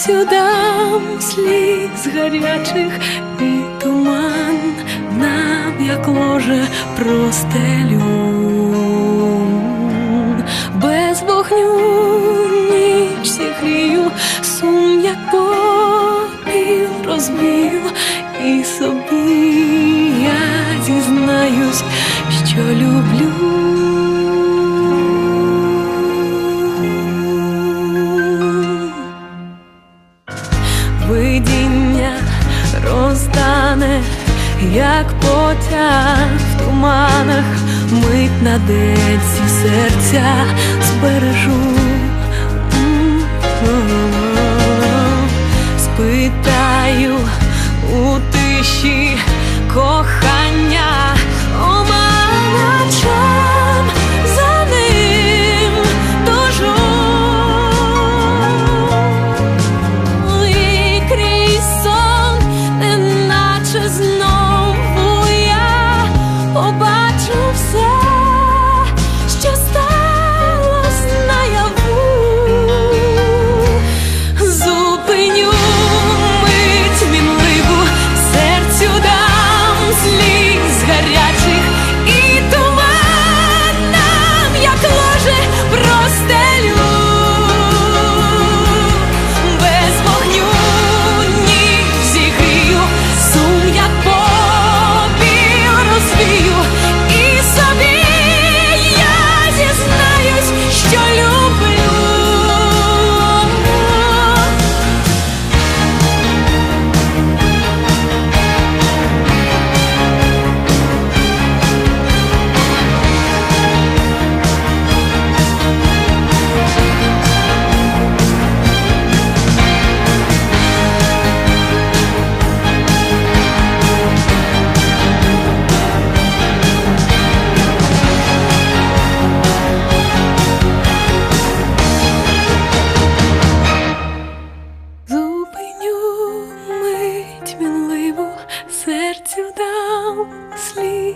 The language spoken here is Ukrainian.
Серцю дам сліз гарячих і туман нам, як ложе, простелю. Видіння розтане, як потяг в туманах, мить на деці серця збережу. Спитаю у тиші кохання, все, що сталось наяву. Зупиню